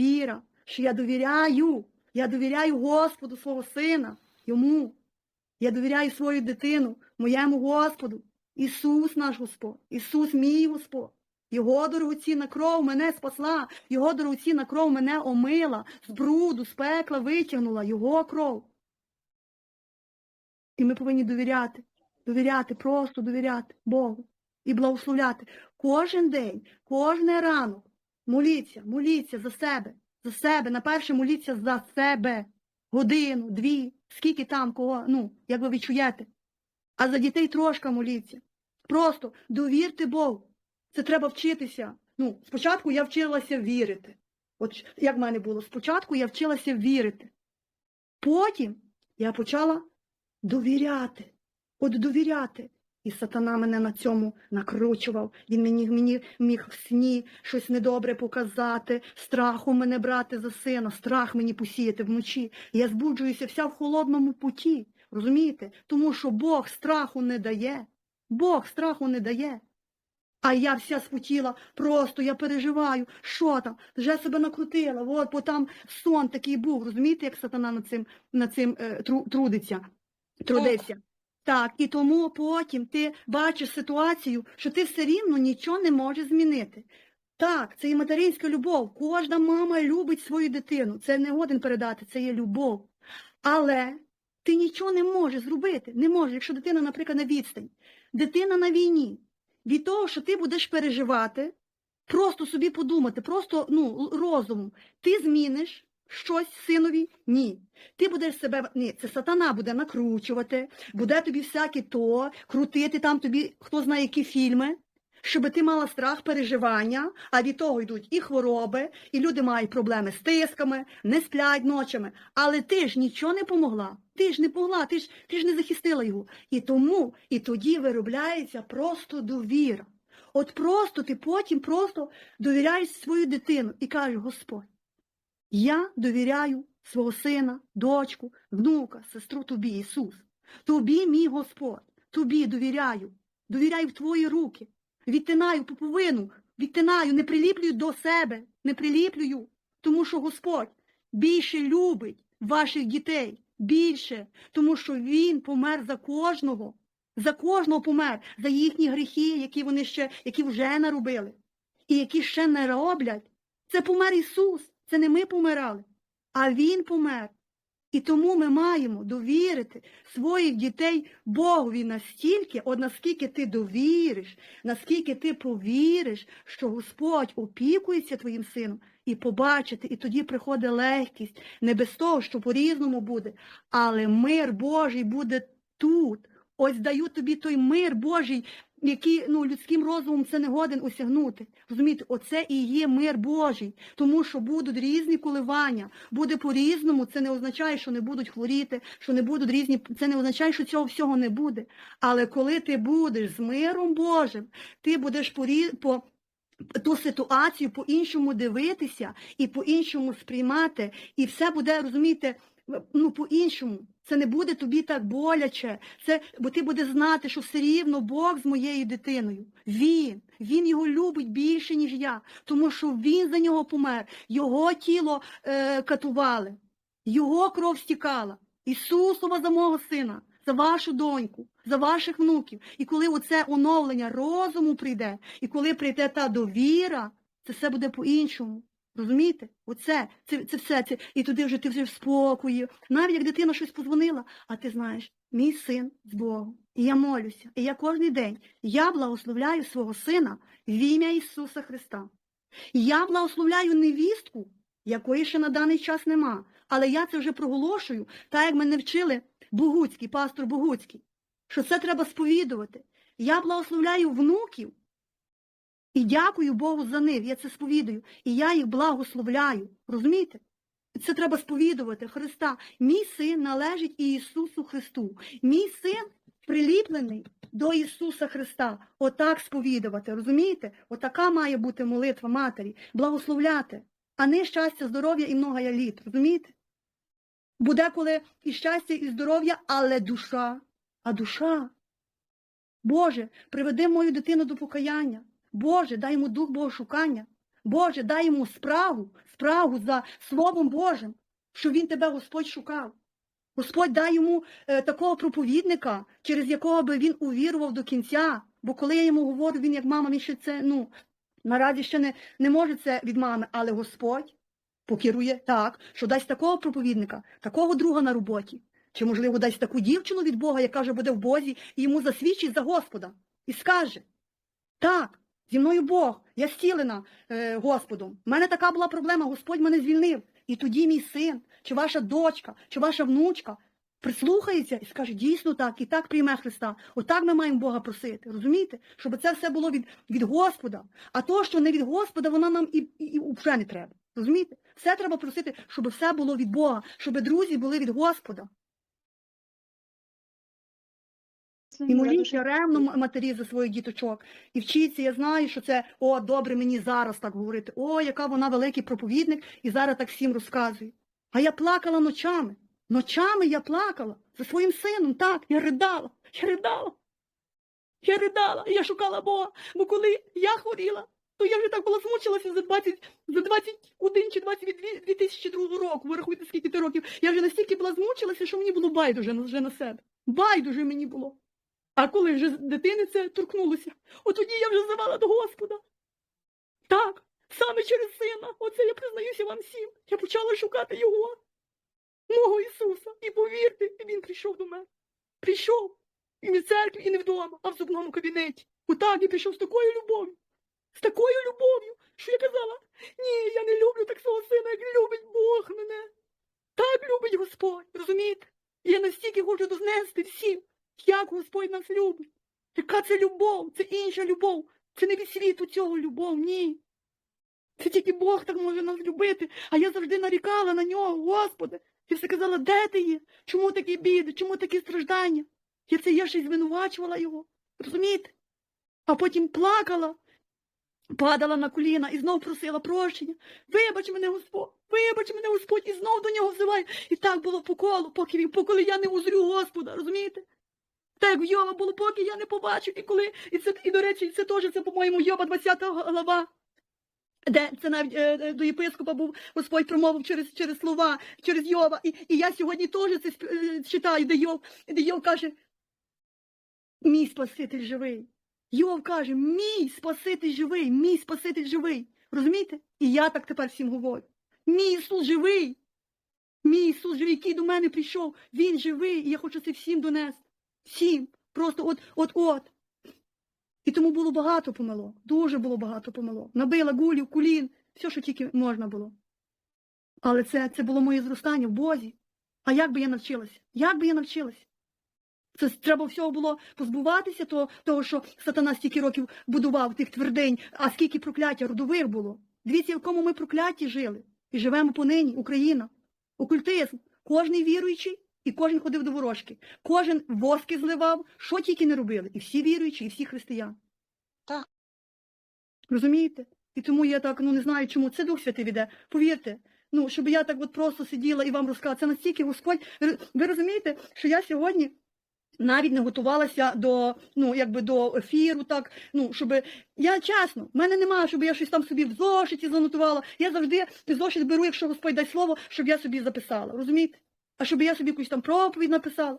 довіра, що я довіряю, я довіряю Господу свого сина, йому. Я довіряю свою дитину, моєму Господу. Ісус наш Господь, Ісус мій Господь. Його дорогоцінна кров мене спасла, Його дорогоцінна кров мене омила, з бруду, з пекла витягнула, Його кров. І ми повинні довіряти, довіряти, просто довіряти Богу і благословляти. Кожен день, кожен ранок моліться, моліться за себе, за себе. На перше моліться за себе. Годину, дві, скільки там кого, ну, як ви відчуєте. А за дітей трошки моліться. Просто довірте Богу. Це треба вчитися. Ну, спочатку я вчилася вірити. От як в мене було, спочатку я вчилася вірити. Потім я почала довіряти. От довіряти. І сатана мене на цьому накручував. Він мені, мені міг в сні щось недобре показати, страху мене брати за сина, страх мені посіяти вночі. Я збуджуюся вся в холодному путі. Розумієте? Тому що Бог страху не дає. Бог страху не дає. А я вся спотіла, просто я переживаю, що там, вже себе накрутила, от, бо там сон такий був, розумієте, як сатана над цим, над цим е, тру, трудиться, трудився. Так, і тому потім ти бачиш ситуацію, що ти все рівно нічого не можеш змінити. Так, це і материнська любов. Кожна мама любить свою дитину. Це не годен передати, це є любов. Але ти нічого не можеш зробити. Не можеш, якщо дитина, наприклад, на відстань. Дитина на війні. Від того, що ти будеш переживати, просто собі подумати, просто ну, розумом, ти зміниш щось синові? Ні. Ти будеш себе, ні, це сатана буде накручувати, буде тобі всяке то, крутити там тобі, хто знає, які фільми, щоб ти мала страх переживання, а від того йдуть і хвороби, і люди мають проблеми з тисками, не сплять ночами. Але ти ж нічого не помогла. Ти ж не помогла, ти ж, ти ж не захистила його. І тому, і тоді виробляється просто довіра. От просто ти потім просто довіряєш свою дитину і кажеш, Господь, я довіряю свого сина, дочку, внука, сестру тобі, Ісус. Тобі, мій Господь, тобі довіряю, довіряю в твої руки, відтинаю пуповину, відтинаю, не приліплюю до себе, не приліплюю, тому що Господь більше любить ваших дітей, більше, тому що Він помер за кожного, за кожного помер, за їхні гріхи, які вони ще, які вже наробили, і які ще не роблять. Це помер Ісус. Це не ми помирали, а Він помер. І тому ми маємо довірити своїх дітей Богові настільки, от наскільки ти довіриш, наскільки ти повіриш, що Господь опікується твоїм сином, і побачити, і тоді приходить легкість, не без того, що по-різному буде, але мир Божий буде тут. Ось даю тобі той мир Божий, який ну, людським розумом це не годен осягнути. Розумієте, оце і є мир Божий, тому що будуть різні коливання, буде по-різному, це не означає, що не будуть хворіти, що не будуть різні, це не означає, що цього всього не буде. Але коли ти будеш з миром Божим, ти будеш по, по ту ситуацію по-іншому дивитися і по-іншому сприймати, і все буде, розумієте, ну, по-іншому. Це не буде тобі так боляче, це, бо ти будеш знати, що все рівно Бог з моєю дитиною. Він, він його любить більше, ніж я, тому що він за нього помер, його тіло е, катували, його кров стікала. Ісусова за мого сина, за вашу доньку, за ваших внуків. І коли оце оновлення розуму прийде, і коли прийде та довіра, це все буде по-іншому. Розумієте? Оце, це це все. Це, І туди вже ти вже в спокої. Навіть як дитина щось подзвонила, а ти знаєш, мій син з Богом. І я молюся. І я кожен день я благословляю свого сина в ім'я Ісуса Христа. Я благословляю невістку, якої ще на даний час нема. Але я це вже проголошую, так як мене вчили Богуцький, пастор Богуцький, що це треба сповідувати. Я благословляю внуків. І дякую Богу за них, я це сповідую. І я їх благословляю. Розумієте? Це треба сповідувати Христа. Мій син належить Ісусу Христу. Мій син приліплений до Ісуса Христа. Отак сповідувати. Розумієте? Отака має бути молитва матері. Благословляти. А не щастя, здоров'я і многая літ. Розумієте? Буде коли і щастя, і здоров'я, але душа. А душа. Боже, приведи мою дитину до покаяння. Боже, дай йому дух Богошукання. Боже, дай йому справу, справу за Словом Божим, що він тебе Господь шукав. Господь дай йому е, такого проповідника, через якого би він увірував до кінця. Бо коли я йому говорю, він як мама, він ще це, ну, наразі ще не, не може це від мами, але Господь покерує так, що дасть такого проповідника, такого друга на роботі, чи, можливо, дасть таку дівчину від Бога, яка вже буде в Бозі, і йому засвідчить за Господа, і скаже: так, зі мною Бог, я зцілена е, Господом. У мене така була проблема, Господь мене звільнив. І тоді мій син, чи ваша дочка, чи ваша внучка прислухається і скаже, дійсно так, і так прийме Христа. Отак ми маємо Бога просити. Розумієте? Щоб це все було від, від Господа. А то, що не від Господа, вона нам і, і, і вже не треба. Розумієте? Все треба просити, щоб все було від Бога, щоб друзі були від Господа. І моліться ревно матері за своїх діточок. І вчіться, я знаю, що це о, добре мені зараз так говорити. О, яка вона великий проповідник, і зараз так всім розказує. А я плакала ночами. Ночами я плакала за своїм сином, так, я ридала, я ридала. Я ридала, я шукала Бога. Бо коли я хворіла, то я вже так була змучилася за 20, за 21 чи 22 2002 року. Ви рахуйте, скільки ти років. Я вже настільки була змучилася, що мені було байдуже вже на себе. Байдуже мені було. А коли вже дитини це торкнулося, от тоді я вже завала до Господа. Так, саме через сина, оце я признаюся вам всім. Я почала шукати його, мого Ісуса. І повірте, він прийшов до мене. Прийшов. І не в церкві, і не вдома, а в зубному кабінеті. Отак і прийшов з такою любов'ю. З такою любов'ю, що я казала, ні, я не люблю так свого сина, як любить Бог мене. Так любить Господь, розумієте? І я настільки хочу дознести всім, як Господь нас любить. Яка це любов? Це інша любов. Це не від світу цього любов, ні. Це тільки Бог так може нас любити. А я завжди нарікала на нього, Господи. Я все казала, де ти є? Чому такі біди? Чому такі страждання? Я це я й звинувачувала його. Розумієте? А потім плакала, падала на коліна і знов просила прощення. Вибач мене, Господь, вибач мене, Господь, і знов до нього взиваю. І так було по колу, поки він, поколи я не узрю Господа, розумієте? Так як в Йова було, поки я не побачив, і коли, і це, і до речі, це теж, це, по-моєму, Йоба 20 глава. Де це навіть е, е, до єпископа був Господь промовив через, через слова, через Йова. І, і я сьогодні теж це е, читаю, де Йов, де Йов каже, мій Спаситель живий. Йов каже, мій Спаситель живий, мій Спаситель живий. Розумієте? І я так тепер всім говорю. Мій Ісус живий. Мій Ісус живий, який до мене прийшов. Він живий, і я хочу це всім донести. Всім. Просто от, от, от. І тому було багато помилок. Дуже було багато помилок. Набила гулів, кулін, все, що тільки можна було. Але це, це було моє зростання в Бозі. А як би я навчилася? Як би я навчилася? Це треба всього було позбуватися того, того, що сатана стільки років будував тих твердинь, а скільки прокляття родових було. Дивіться, в якому ми прокляті жили. І живемо понині, Україна. Окультизм. Кожний віруючий і кожен ходив до ворожки. Кожен воски зливав, що тільки не робили. І всі віруючі, і всі християни. Так. Розумієте? І тому я так ну не знаю, чому це Дух Святий веде. Повірте, ну щоб я так от просто сиділа і вам розказала. Це настільки Господь. Ви розумієте, що я сьогодні. Навіть не готувалася до ну якби до ефіру, так ну щоб я чесно, в мене немає, щоб я щось там собі в зошиті занотувала. Я завжди зошит беру, якщо Господь дасть слово, щоб я собі записала. Розумієте? А щоб я собі якусь там проповідь написала.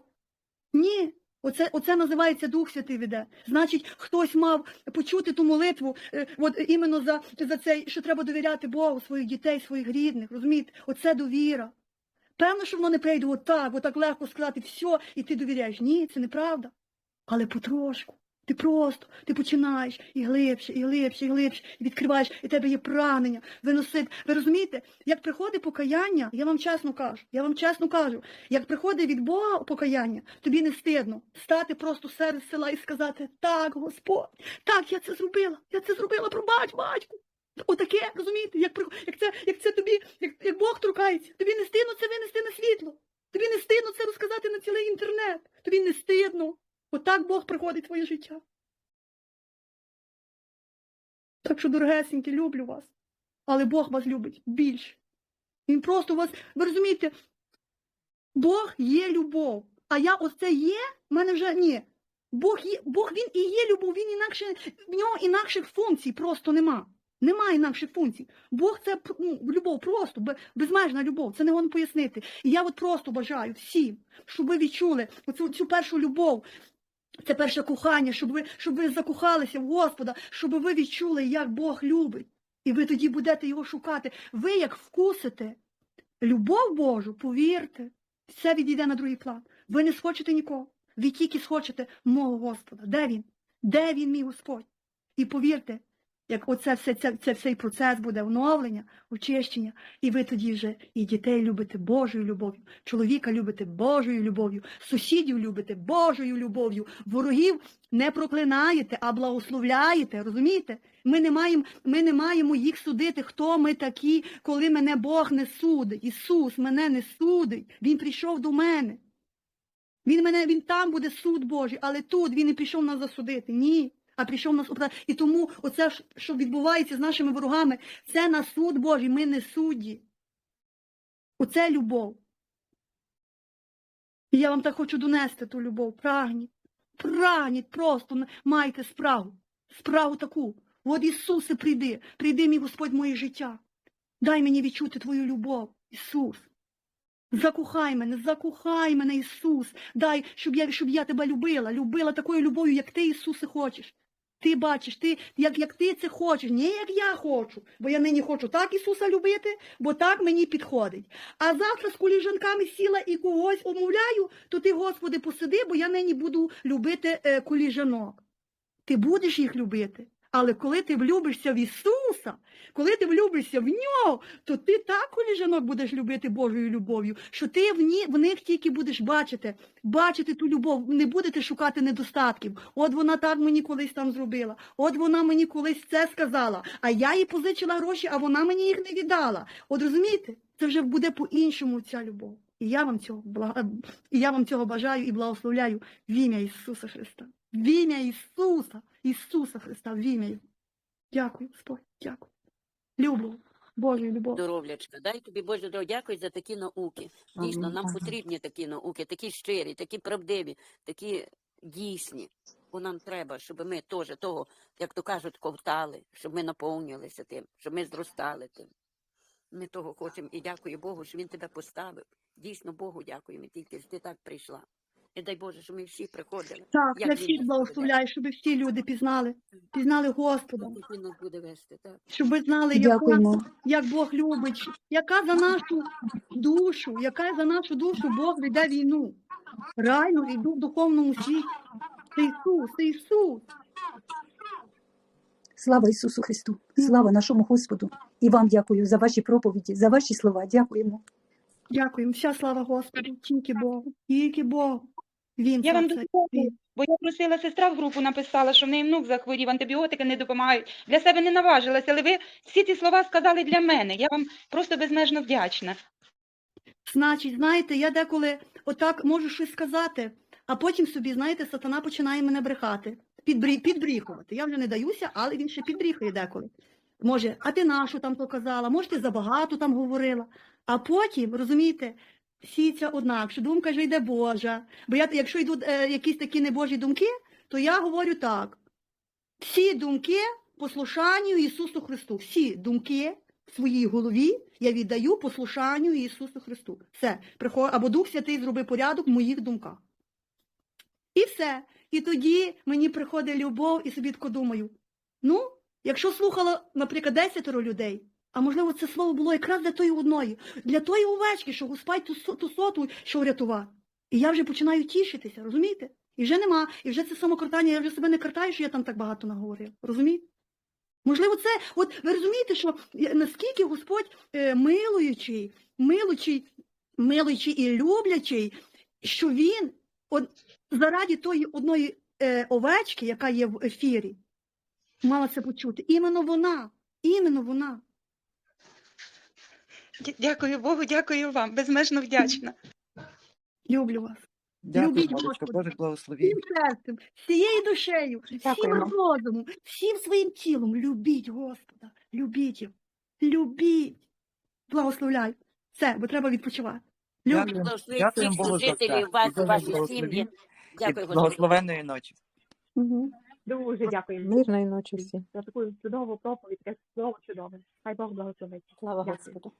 Ні, оце, оце називається Дух Святий веде. Значить, хтось мав почути ту молитву, е, от іменно за, за це, що треба довіряти Богу, своїх дітей, своїх рідних. Розумієте? Оце довіра. Певно, що воно не прийде отак, отак легко сказати все, і ти довіряєш. Ні, це неправда. Але потрошку. Ти просто, ти починаєш і глибше, і глибше, і глибше, і відкриваєш, і тебе є прагнення, виносити. Ви розумієте, як приходить покаяння, я вам чесно кажу, я вам чесно кажу, як приходить від Бога покаяння, тобі не стидно стати просто серед села і сказати, так, Господь, так, я це зробила, я це зробила, пробач, батьку. Отаке, розумієте, як, як, це, як це тобі, як, як Бог торкається, тобі не стидно це винести на світло. Тобі не стидно це розказати на цілий інтернет. Тобі не стидно. Отак Бог приходить в твоє життя. Так що, дорогесенькі, люблю вас. Але Бог вас любить більше. Він просто вас, ви розумієте, Бог є любов. А я оце є, в мене вже ні. Бог є, Бог він і є любов, він інакше, в нього інакших функцій просто нема. Немає інакших функцій. Бог це ну, любов, просто бе- безмежна любов. Це не можна пояснити. І я от просто бажаю всім, щоб ви відчули оцю цю першу любов. Це перше кохання, щоб ви, щоб ви закохалися в Господа, щоб ви відчули, як Бог любить. І ви тоді будете його шукати. Ви як вкусите любов Божу, повірте, все відійде на другий план. Ви не схочете нікого. Ви тільки схочете мого Господа. Де він? Де він, мій Господь? І повірте, як оце все, це, це цей процес буде оновлення, очищення, і ви тоді вже і дітей любите Божою любов'ю, чоловіка любите Божою любов'ю, сусідів любите Божою любов'ю, ворогів не проклинаєте, а благословляєте. Розумієте? Ми не маємо, ми не маємо їх судити, хто ми такі, коли мене Бог не судить. Ісус мене не судить. Він прийшов до мене. Він мене, він там буде суд Божий, але тут він не прийшов нас засудити. Ні. А прийшов нас оправдати. І тому оце, що відбувається з нашими ворогами, це на суд Божий. Ми не судді. Оце любов. І я вам так хочу донести ту любов. Прагніть. Прагніть просто майте справу. Справу таку. От Ісусе, прийди, прийди, мій Господь, моє життя. Дай мені відчути Твою любов, Ісус. Закохай мене, закохай мене, Ісус. Дай, щоб я, щоб я тебе любила, любила такою любов'ю, як ти, Ісусе, хочеш. Ти бачиш, ти, як, як ти це хочеш, не як я хочу. Бо я нині хочу так Ісуса любити, бо так мені підходить. А завтра з коліжанками сіла і когось умовляю, то ти, Господи, посиди, бо я нині буду любити е, коліжанок. Ти будеш їх любити. Але коли ти влюбишся в Ісуса, коли ти влюбишся в нього, то ти так коліжанок будеш любити Божою любов'ю, що ти в, ні, в них тільки будеш бачити, бачити ту любов, не будете шукати недостатків. От вона так мені колись там зробила, от вона мені колись це сказала, а я їй позичила гроші, а вона мені їх не віддала. От розумієте, це вже буде по-іншому ця любов. І я вам цього і я вам цього бажаю і благословляю в ім'я Ісуса Христа. В ім'я Ісуса, Ісуса Христа, в ім'я Його. Дякую, Господь, дякую. Люблю Божою любов. Здоров'ячка, дай тобі Боже здоров'я. Дякую за такі науки. Дійсно, нам потрібні такі науки, такі щирі, такі правдиві, такі дійсні. Бо нам треба, щоб ми теж того, як то кажуть, ковтали, щоб ми наповнювалися тим, щоб ми зростали тим. Ми того хочемо і дякую Богу, що Він тебе поставив. Дійсно, Богу дякуємо, тільки що ти так прийшла. І дай Боже, що ми всі приходили. Так, як я всіх благословляю, щоб всі люди пізнали, пізнали Господа, Він нас буде вести, так. щоб ви знали, яка, Дякуємо. як Бог любить, яка за нашу душу, яка за нашу душу Бог веде війну. Реально йду в духовному світі. Це Ісус, це Ісус. Слава Ісусу Христу! Слава нашому Господу! І вам дякую за ваші проповіді, за ваші слова. Дякуємо. Дякуємо. Вся слава Господу, тільки Богу, тільки Богу. Він Я вам допомогу, бо я просила сестра в групу написала, що в неї внук захворів, антибіотики не допомагають. Для себе не наважилася, але ви всі ці слова сказали для мене. Я вам просто безмежно вдячна. Значить, знаєте, я деколи отак можу щось сказати, а потім собі, знаєте, сатана починає мене брехати, підбрі... підбріхувати. Я вже не даюся, але він ще підбріхує деколи. Може, а ти нашу там то казала, може, ти забагато там говорила. А потім, розумієте, сіється однак, що думка ж йде Божа. Бо я, якщо йдуть е, якісь такі небожі думки, то я говорю так. Всі думки послушанню Ісусу Христу. Всі думки в своїй голові я віддаю послушанню Ісусу Христу. Все, приход... або Дух Святий зроби порядок в моїх думках. І все. І тоді мені приходить любов, і собі тако думаю: ну, якщо слухало, наприклад, десятеро людей, а можливо, це слово було якраз для тої одної, для тої овечки, що Господь ту, ту соту, що врятував. І я вже починаю тішитися, розумієте? І вже нема, і вже це самокартання, я вже себе не картаю, що я там так багато наговорив. Розумієте? Можливо, це, от ви розумієте, що наскільки Господь е, милуючий, милуючий, милуючий і люблячий, що він от, заради тої одної е, овечки, яка є в ефірі, мала це почути. Іменно вона, іменно вона. Дя- Дякую Богу, дякую вам. Безмежно вдячна. Люблю вас. Дякую, Любіть Господа. Боже благословінь. Всім серцем, всією душею, всім Дякуємо. розумом, всім своїм тілом. Любіть Господа, любіть його, любіть. Благословляю. Все, бо треба відпочивати. Люблю. Дякую. Благословіть Дякуємо всіх Богу за служителів, вас, Боже ваші благословінь. сім'ї. І Дякую, Господи. благословенної ночі. Дуже дякуємо Мирної ночі всім. за таку чудову проповідь, таке слово чудове. Хай Бог благословить. Слава Дякую. Господу.